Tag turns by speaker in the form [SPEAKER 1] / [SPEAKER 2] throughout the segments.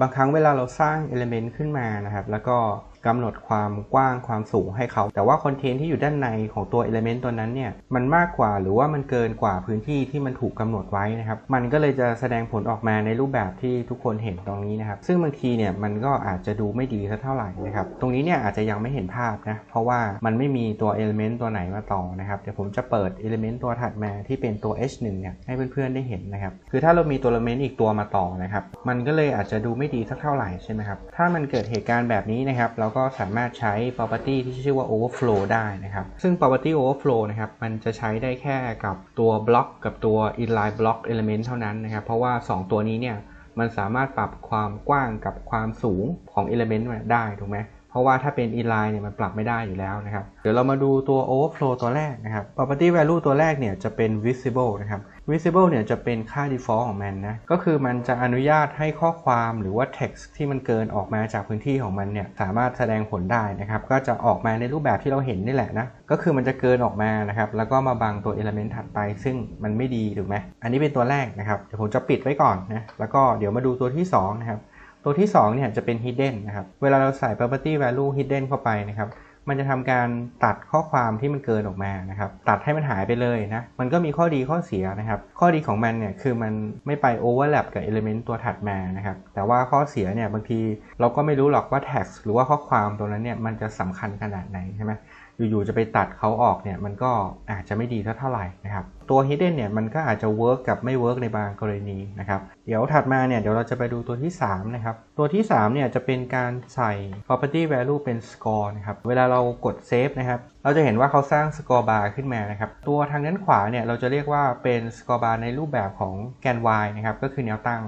[SPEAKER 1] บางครั้งเวลาเราสร้าง Element ขึ้นมานะครับ แล้วก็ กำหนดความกว้างความสูงให้เขา แต่ว่าคอนเทนต์ที่อยู่ด้านในของตัว Element ตัวนั้นเนี่ยมันมากกว่าหรือว่ามันเกินกว่าพื้นที่ที่มันถูกกำหนดไว้นะครับ มันก็เลยจะแสดงผลออกมาในรูปแบบที่ทุกคนเห็นตรงนี้นะครับ ซึ่งบางทีเนี่ยมันก็อาจจะดูไม่ดีสักเท่าไหร่นะครับ ตรงนี้เนี่ยอาจจะยังไม่เห็นภาพนะ เพราะว่ามันไม่มีตัว Element ตัวไหนมาต่อนะครับ เดี๋ยวผมจะเปิด Element ตัวถัดมาที่เป็นตัว H1 เนี่ยให้เพื่อนๆได้เห็นนะครับ คือถ้าเรามีตัว Element อีกตัวมาต่อนะครับ มันก็เลยอาจจะดูไม่ดีสักเท่าไหร่ใช่ไหมครับ ถ้ามันเกิดเหตุการณ์แบบนี้นะครับเราก็สามารถใช้ property ที่ชื่อว่า overflow ได้นะครับ ซึ่ง property overflow นะครับ มันจะใช้ได้แค่กับตัว block กับตัว inline block element เท่านั้นนะครับ เพราะว่า 2 ตัวนี้เนี่ย มันสามารถปรับความกว้างกับความสูงของ element ได้ ถูกไหม เพราะว่าถ้าเป็น inline เนี่ยมันปรับไม่ได้อยู่แล้วนะครับ เดี๋ยวเรามาดูตัว overflow ตัวแรกนะครับ property value ตัวแรกเนี่ยจะเป็น visible นะครับ visible เนี่ยจะเป็นค่า default ของมันนะ ก็คือมันจะอนุญาตให้ข้อความหรือว่า text ที่มันเกินออกมาจากพื้นที่ของมันเนี่ยสามารถแสดงผลได้นะครับ ก็จะออกมาในรูปแบบที่เราเห็นนี่แหละนะ ก็คือมันจะเกินออกมานะครับ แล้วก็มาบังตัว element ถัดไป ซึ่งมันไม่ดีถูกไหมอันนี้เป็นตัวแรกนะครับ เดี๋ยวผมจะปิดไว้ก่อนนะ แล้วก็เดี๋ยวมาดูตัวที่สองนะครับ ตัวที่2เนี่ยจะเป็น hidden นะครับ เวลาเราใส่ property value hidden เข้าไปนะครับ มันจะทำการตัดข้อความที่มันเกินออกมานะครับ ตัดให้มันหายไปเลยนะ มันก็มีข้อดีข้อเสียนะครับ ข้อดีของมันเนี่ยคือมันไม่ไป overlap กับ element ตัวถัดมานะครับ แต่ว่าข้อเสียเนี่ยบางทีเราก็ไม่รู้หรอกว่า text หรือว่าข้อความตรงนั้นเนี่ยมันจะสำคัญขนาดไหนใช่ไหมอยู่ๆจะไปตัดเขาออกเนี่ยมันก็อาจจะไม่ดีเท่าไหร่นะครับตัว hidden เนี่ยมันก็อาจจะ work กับไม่ work ในบางกรณีนะครับ เดี๋ยวถัดมาเนี่ยเดี๋ยวเราจะไปดูตัวที่ 3 นะครับ ตัวที่ 3 เนี่ยจะเป็นการใส่ property value เป็น score นะครับ เวลาเรากด save นะครับ เราจะเห็นว่าเขาสร้าง score bar ขึ้นมานะครับ ตัวทางด้านขวาเนี่ยเราจะเรียกว่าเป็น score bar ในรูปแบบของแกน y นะครับ ก็คือแนวตั้ง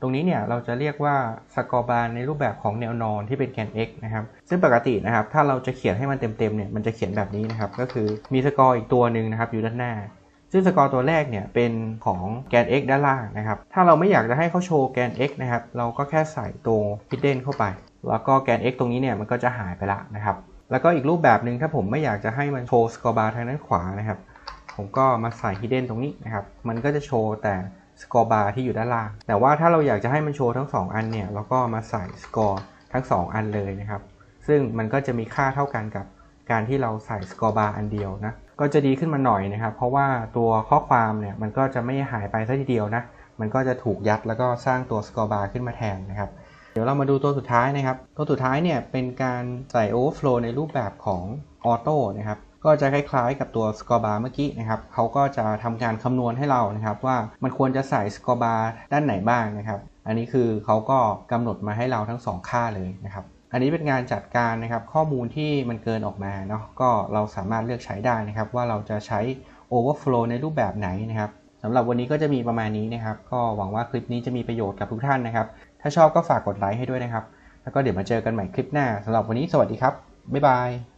[SPEAKER 1] ตรงนี้เนี่ยเราจะเรียกว่าสกอร์บาร์ในรูปแบบของแนวนอนที่เป็นแกน x นะครับ ซึ่งปกตินะครับ ถ้าเราจะเขียนให้มันเต็มๆเนี่ยมันจะเขียนแบบนี้นะครับ ก็คือมีสกอร์อีกตัวหนึ่งนะครับอยู่ด้านหน้า ซึ่งสกอร์ตัวแรกเนี่ยเป็นของแกน x ด้านล่างนะครับ ถ้าเราไม่อยากจะให้เขาโชว์แกน x นะครับ เราก็แค่ใส่ตัว hidden เข้าไป แล้วก็แกน x ตรงนี้เนี่ยมันก็จะหายไปละนะครับ แล้วก็อีกรูปแบบหนึ่งถ้าผมไม่อยากจะให้มันโชว์สกอร์บาร์ทางด้านขวานะครับ ผมก็มาใส่ hidden ตรงนี้นะครับ มันก็จะโชว์แต่สกอร์บาร์ที่อยู่ด้านล่าง แต่ว่าถ้าเราอยากจะให้มันโชว์ทั้ง 2 อันเนี่ย เราก็มาใส่สกอร์ทั้ง 2 อันเลยนะครับ ซึ่งมันก็จะมีค่าเท่ากันกับการที่เราใส่สกอร์บาร์อันเดียวนะ ก็จะดีขึ้นมาหน่อยนะครับ เพราะว่าตัวข้อความเนี่ยมันก็จะไม่หายไปซะทีเดียวนะ มันก็จะถูกยัดแล้วก็สร้างตัวสกอร์บาร์ขึ้นมาแทนนะครับ เดี๋ยวเรามาดูตัวสุดท้ายนะครับ ตัวสุดท้ายเนี่ยเป็นการใส่ overflow ในรูปแบบของออโต้นะครับก็จะคล้ายๆกับตัว score bar เมื่อกี้นะครับเขาก็จะทำการคำนวณให้เรานะครับ ว่ามันควรจะใส่ score bar ด้านไหนบ้างนะครับ อันนี้คือเขาก็กำหนดมาให้เราทั้ง 2 ค่าเลยนะครับ อันนี้เป็นงานจัดการนะครับข้อมูลที่มันเกินออกมาเนาะก็เราสามารถเลือกใช้ได้นะครับ ว่าเราจะใช้ overflow ในรูปแบบไหนนะครับสำหรับวันนี้ก็จะมีประมาณนี้นะครับ ก็หวังว่าคลิปนี้จะมีประโยชน์กับทุกท่านนะครับ ถ้าชอบก็ฝากกดไลค์ให้ด้วยนะครับ แล้วก็เดี๋ยวมาเจอกันใหม่คลิปหน้าสำหรับวันนี้สวัสดีครับบ๊ายบาย